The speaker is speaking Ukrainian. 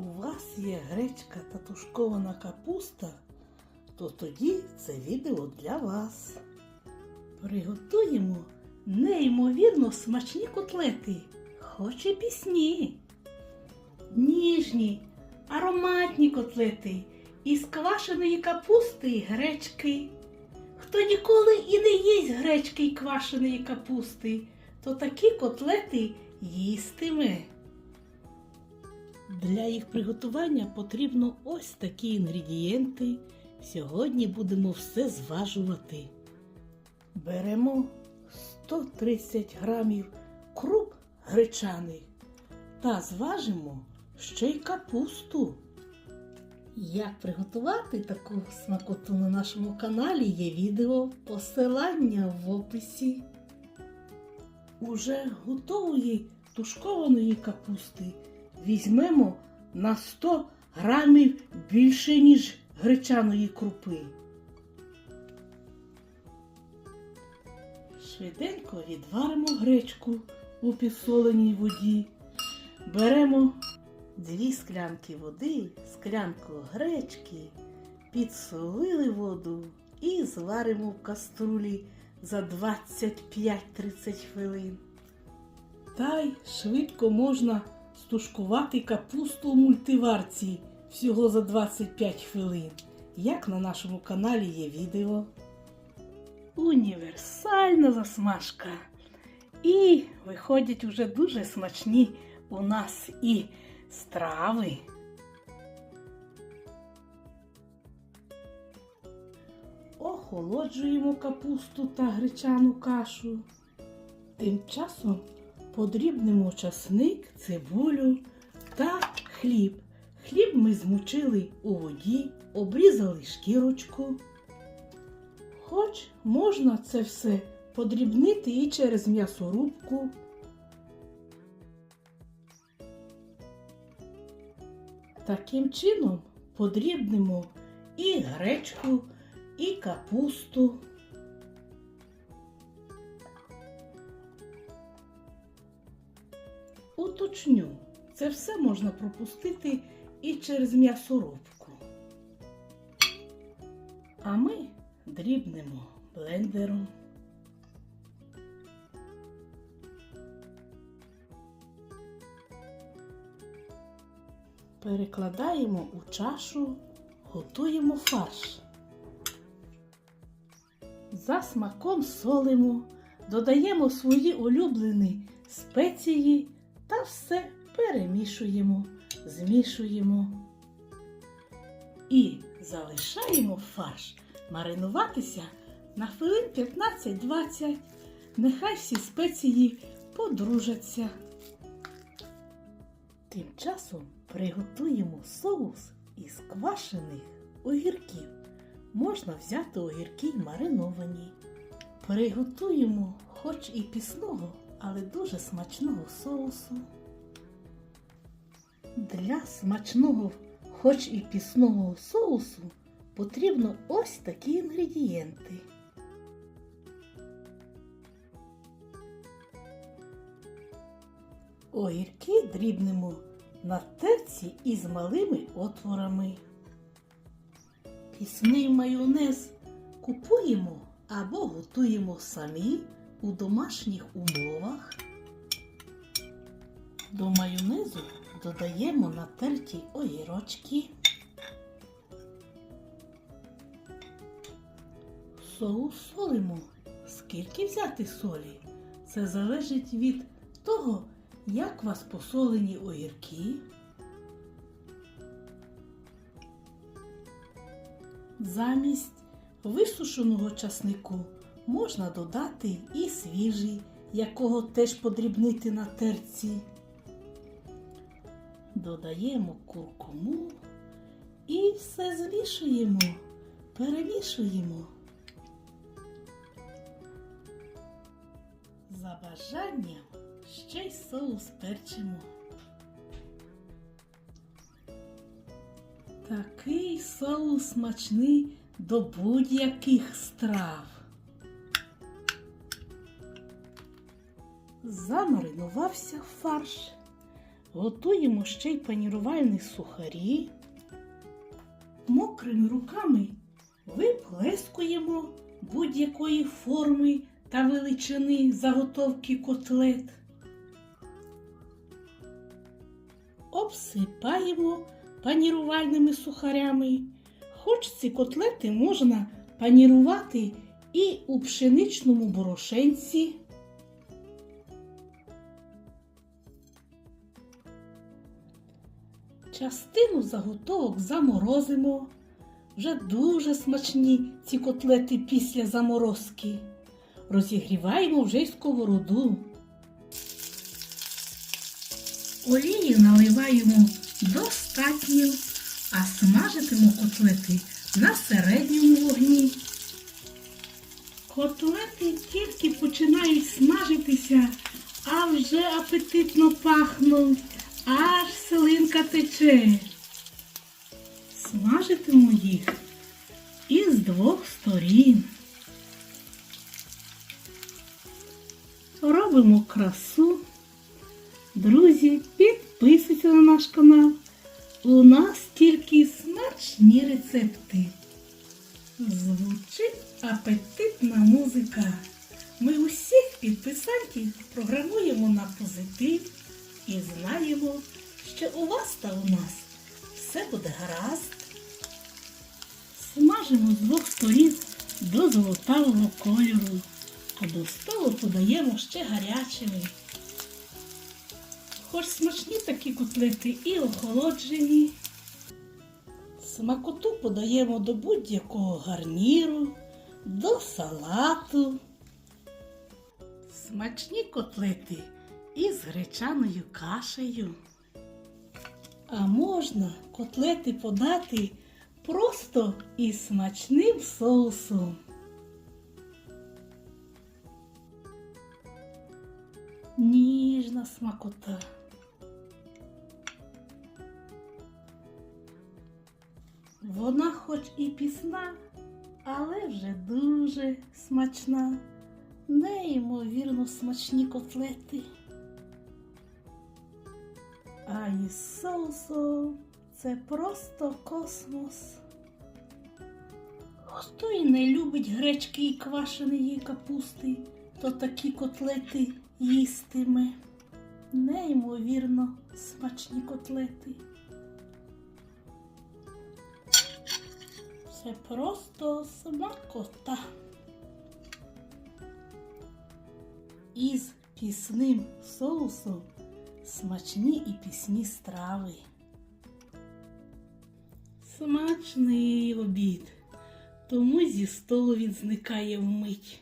у вас є гречка та тушкована капуста, то тоді це відео для вас. Приготуємо неймовірно смачні котлети, хоч і пісні. Ніжні, ароматні котлети із квашеної капусти і гречки. Хто ніколи і не їсть гречки й квашеної капусти, то такі котлети їстиме. Для їх приготування потрібно ось такі інгредієнти. Сьогодні будемо все зважувати. Беремо 130 грамів круп гречаних та зважимо ще й капусту. Як приготувати таку смакоту на нашому каналі є відео посилання в описі. Уже готової тушкованої капусти візьмемо на 100 грамів більше, ніж гречаної крупи. Швиденько відваримо гречку у підсоленій воді. Беремо дві склянки води, склянку гречки, підсолили воду і зваримо в каструлі за 25-30 хвилин. Та й швидко можна стушкувати капусту у мультиварці всього за 25 хвилин, як на нашому каналі є відео. Універсальна засмажка. І виходять уже дуже смачні у нас і страви. Охолоджуємо капусту та гречану кашу. Тим часом подрібнемо часник, цибулю та хліб. Хліб ми змочили у воді, обрізали шкірочку. Хоч можна це все подрібнити і через м'ясорубку. Таким чином подрібнемо і гречку, і капусту. Уточню, це все можна пропустити і через м'ясорубку. А ми дрібнемо блендером. Перекладаємо у чашу, готуємо фарш. За смаком солимо, додаємо свої улюблені спеції та все перемішуємо, змішуємо. І залишаємо фарш маринуватися на хвилин 15-20. Нехай всі спеції подружаться. Тим часом приготуємо соус із квашених огірків. Можна взяти огірки й мариновані. Приготуємо хоч і пісного, але дуже смачного соусу. Для смачного, хоч і пісного соусу, потрібно ось такі інгредієнти. Огірки дрібнемо на терці із малими отворами. Пісний майонез купуємо або готуємо самі у домашніх умовах. До майонезу додаємо натерті огірочки. Соус солимо. Скільки взяти солі? Це залежить від того, як у вас посолені огірки. Замість висушеного часнику можна додати і свіжий, якого теж подрібнити на терці. Додаємо куркуму і все змішуємо, перемішуємо. За бажанням ще й соус перчимо. Такий соус смачний до будь-яких страв. Замаринувався фарш. Готуємо ще й панірувальні сухарі. Мокрими руками виплескуємо будь-якої форми та величини заготовки котлет. Обсипаємо панірувальними сухарями. Хоч ці котлети можна панірувати і у пшеничному борошенці. Частину заготовок заморозимо. Вже дуже смачні ці котлети після заморозки. Розігріваємо вже й сковороду. Олії наливаємо достатньо, а смажитимо котлети на середньому вогні. Котлети тільки починають смажитися, а вже апетитно пахнуть, аж слинка тече. Смажитиму їх із двох сторін. Робимо красу. Друзі, підписуйтесь на наш канал. У нас тільки смачні рецепти. Звучить апетитна музика. Ми усіх підписантів програмуємо на позитив і знаємо, що у вас та у нас все буде гаразд. Смажимо з двох сторін до золотавого кольору, а до столу подаємо ще гарячими. Хоч смачні такі котлети і охолоджені. Смакоту подаємо до будь-якого гарніру, до салату. Смачні котлети із гречаною кашею. А можна котлети подати просто із смачним соусом. Ніжна смакота. Вона хоч і пісна, але вже дуже смачна. Неймовірно смачні котлети. А із соусом це просто космос. Хто і не любить гречки і квашеної капусти, то такі котлети їстиме. Неймовірно смачні котлети. Це просто смакота. Із пісним соусом смачні і пісні страви. Смачний обід, тому зі столу він зникає вмить.